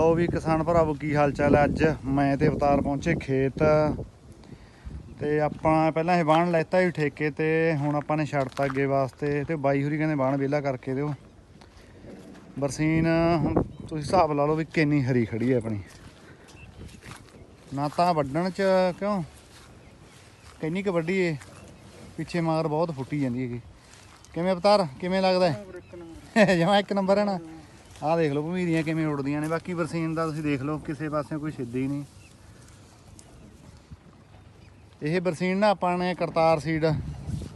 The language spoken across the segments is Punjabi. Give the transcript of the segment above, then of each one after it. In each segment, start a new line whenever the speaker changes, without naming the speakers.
ਲਓ ਵੀ ਕਿਸਾਨ ਭਰਾਵੋ ਕੀ ਹਾਲ ਚਾਲ ਹੈ ਅੱਜ? ਮੈਂ ਤੇ ਅਵਤਾਰ ਪਹੁੰਚੇ ਖੇਤ। ਤੇ ਆਪਾਂ ਪਹਿਲਾਂ ਇਹ ਬਾਣ ਲੈਤਾ ਹੀ ਠੇਕੇ ਤੇ ਹੁਣ ਆਪਾਂ ਨੇ ਛੱਡਤਾ ਅੱਗੇ ਵਾਸਤੇ। ਤੇ ਬਾਈ ਹੋਰੀ ਕਹਿੰਦੇ ਬਾਣ ਵਿਹਲਾ ਕਰਕੇ ਦਿਓ। ਬਰਸੀਨ ਹੁਣ ਤੁਸੀਂ ਹਿਸਾਬ ਲਾ ਲਓ ਵੀ ਕਿੰਨੀ ਹਰੀ ਖੜੀ ਹੈ ਆਪਣੀ। ਨਾ ਤਾਂ ਵੱਢਣ ਚ ਕਿਉਂ? ਕਿੰਨੀ ਕੁ ਵੱਡੀ ਏ? ਪਿੱਛੇ ਮਗਰ ਬਹੁਤ ਫੁੱਟੀ ਜਾਂਦੀ ਹੈਗੀ। ਕਿਵੇਂ ਅਵਤਾਰ? ਕਿਵੇਂ ਲੱਗਦਾ ਜਮਾ ਇੱਕ ਨੰਬਰ ਹੈ ਨਾ? ਆਹ ਦੇਖ ਲਓ ਭਮੀਰੀਆਂ ਕਿਵੇਂ ਉੱਡਦੀਆਂ ਨੇ, ਬਾਕੀ ਬਰਸੀਨ ਦਾ ਤੁਸੀਂ ਦੇਖ ਲਓ, ਕਿਸੇ ਪਾਸੇ ਕੋਈ ਸਿੱਧੀ ਨਹੀਂ। ਇਹ ਬਰਸੀਨ ਨਾ ਆਪਾਂ ਨੇ ਕਰਤਾਰ ਸੀਡ,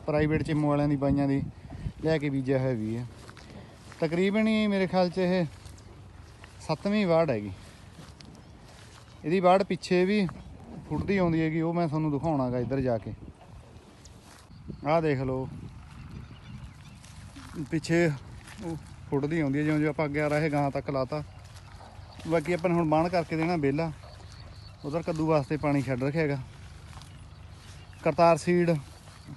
ਪ੍ਰਾਈਵੇਟ ਚਿੰਮੂ ਵਾਲਿਆਂ ਦੀ, ਬਾਈਆਂ ਦੀ ਲੈ ਕੇ ਬੀਜਿਆ ਹੋਇਆ ਵੀ ਹੈ। ਤਕਰੀਬਨ ਹੀ ਮੇਰੇ ਖਿਆਲ 'ਚ ਇਹ ਸੱਤਵੀਂ ਵਾਰਡ ਹੈਗੀ। ਇਹਦੀ ਵਾਰਡ ਪਿੱਛੇ ਵੀ ਫੁੱਟਦੀ ਆਉਂਦੀ ਹੈਗੀ, ਉਹ ਮੈਂ ਤੁਹਾਨੂੰ ਦਿਖਾਉਣਾਗਾ ਇੱਧਰ ਜਾ ਕੇ। ਆਹ ਦੇਖ ਲਓ। ਪਿੱਛੇ ਉਹ ਫੁੱਟਦੀ ਆਉਂਦੀ ਹੈ, ਜਿਉਂ ਜਿਉਂ ਆਪਾਂ ਅੱਗੇ ਆ ਰਹੇ ਗਾਂ ਤੱਕ ਲਾਤਾ। ਬਾਕੀ ਆਪਾਂ ਨੇ ਹੁਣ ਬਾਣ ਕਰਕੇ ਦੇਣਾ ਵਿਹਲਾ ਉਧਰ ਕੱਦੂ ਵਾਸਤੇ ਪਾਣੀ ਛੱਡ ਰੱਖਿਆ ਹੈਗਾ। ਕਰਤਾਰ ਸੀਡ,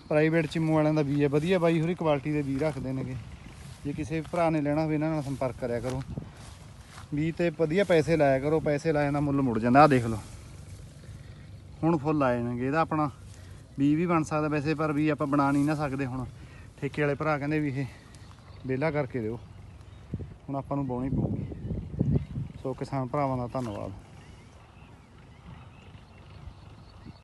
ਪ੍ਰਾਈਵੇਟ ਚਿੰਮੂ ਵਾਲਿਆਂ ਦਾ ਬੀਜ ਹੈ। ਵਧੀਆ ਬਾਈ ਹੋਰੀ ਕੁਆਲਿਟੀ ਦੇ ਬੀਜ ਰੱਖਦੇ ਨੇਗੇ। ਜੇ ਕਿਸੇ ਭਰਾ ਨੇ ਲੈਣਾ ਹੋਵੇ, ਇਹਨਾਂ ਨਾਲ ਸੰਪਰਕ ਕਰਿਆ ਕਰੋ। ਬੀਜ ਤੇ ਵਧੀਆ ਪੈਸੇ ਲਾਇਆ ਕਰੋ, ਪੈਸੇ ਲਾਇਆ ਦਾ ਮੁੱਲ ਮੁੜ ਜਾਂਦਾ। ਆਹ ਦੇਖ ਲਓ। ਹੁਣ ਫੁੱਲ ਆਏ ਨੇਗੇ। ਇਹਦਾ ਆਪਣਾ ਬੀਜ ਵੀ ਬਣ ਸਕਦਾ ਵੈਸੇ, ਪਰ ਵੀ ਆਪਾਂ ਬਣਾ ਨਹੀਂ ਨਾ ਸਕਦੇ ਹੁਣ। ਠੇਕੇ ਵਾਲੇ ਭਰਾ ਕਹਿੰਦੇ ਵੀ ਇਹ ਵਿਹਲਾ ਕਰਕੇ ਦਿਓ। ਹੁਣ ਆਪਾਂ ਨੂੰ ਬਾਉਣੀ ਪਊਗੀ। ਸੋ ਕਿਸਾਨ ਭਰਾਵਾਂ ਦਾ ਧੰਨਵਾਦ।